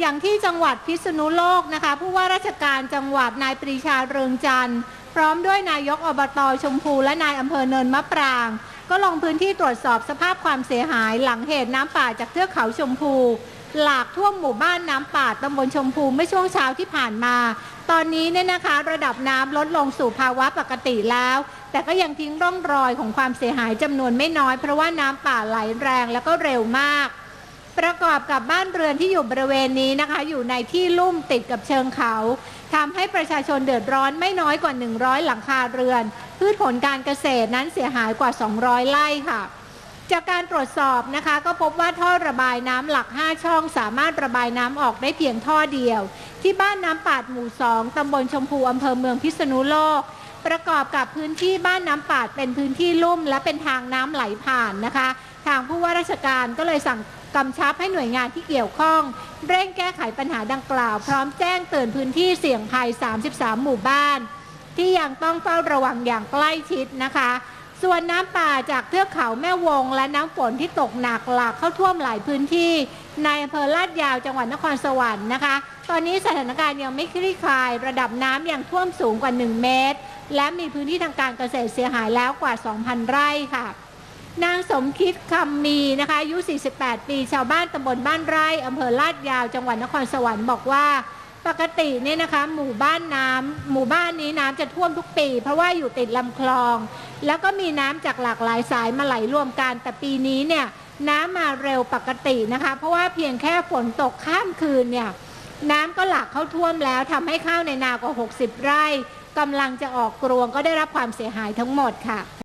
อย่างที่จังหวัดพิษณุโลกนะคะ ผู้ว่าราชการจังหวัดนายปรีชาเรืองจันทร์ พร้อมด้วยนายกอบตชมพูและนายอำเภอเนินมะปราง ก็ลงพื้นที่ตรวจสอบสภาพความเสียหายหลังเหตุน้ำป่าจากเทือกเขาชมพู หลากท่วมหมู่บ้านน้ำป่าตำบลชมพูเมื่อช่วงเช้าที่ผ่านมา ตอนนี้เนี่ยนะคะ ระดับน้ำลดลงสู่ภาวะปกติแล้ว แต่ก็ยังทิ้งร่องรอยของความเสียหายจำนวนไม่น้อย เพราะว่าน้ำป่าไหลแรงแล้วก็เร็วมาก ประกอบกับบ้านเรือนที่อยู่บริเวณนี้นะคะ อยู่ในที่ลุ่มติดกับเชิงเขาทำให้ประชาชนเดือดร้อนไม่น้อยกว่า 100 หลังคาเรือน พืชผลการเกษตรนั้นเสียหายกว่า 200 ไร่ค่ะ จากการตรวจสอบนะคะ ก็พบว่าท่อระบายน้ำหลัก 5 ช่อง สามารถระบายน้ำออกได้เพียงท่อเดียว ที่บ้านน้ำปาดหมู่ 2ตำบลชมพูอำเภอเมืองพิษณุโลก ประกอบกับพื้นที่บ้านน้ำปาดเป็นพื้นที่ลุ่ม และเป็นทางน้ำไหลผ่านนะคะ ทางผู้ว่าราชการก็เลยสั่งกำชับให้หน่วยงานที่เกี่ยวข้อง เร่งแก้ไขปัญหาดังกล่าว พร้อมแจ้งเตือนพื้นที่เสี่ยงภัย 33 หมู่บ้าน ที่ยังต้องเฝ้าระวังอย่างใกล้ชิดนะคะ ส่วนน้ำป่าจากเทือกเขาแม่วง และน้ำฝนที่ตกหนักหลากเข้าท่วมหลายพื้นที่ ในอำเภอลาดยาวจังหวัดนครสวรรค์นะคะ ตอนนี้สถานการณ์ยังไม่คลี่คลาย ระดับน้ำยังท่วมสูงกว่า 1 เมตร และมีพื้นที่ทางการเกษตรเสียหายแล้วกว่า 2,000 ไร่ค่ะ นางสมคิดคำมีนะคะอายุ 48 ปี ชาวบ้านตำบลบ้านไร่อำเภอลาดยาวจังหวัดนครสวรรค์บอกว่า ปกติเนี่ยนะคะหมู่บ้านน้ำหมู่บ้านนี้น้ำจะท่วมทุกปี เพราะว่าอยู่ติดลำคลอง แล้วก็มีน้ำจากหลากหลายสายมาไหลรวมกัน แต่ปีนี้เนี่ยน้ำมาเร็วปกตินะคะ เพราะว่าเพียงแค่ฝนตกข้ามคืนเนี่ยน้ำก็หลากเข้าท่วมแล้วทำให้ข้าวในนากว่า 60 ไร่กำลังจะออกกรวงก็ได้รับความเสียหายทั้งหมดค่ะ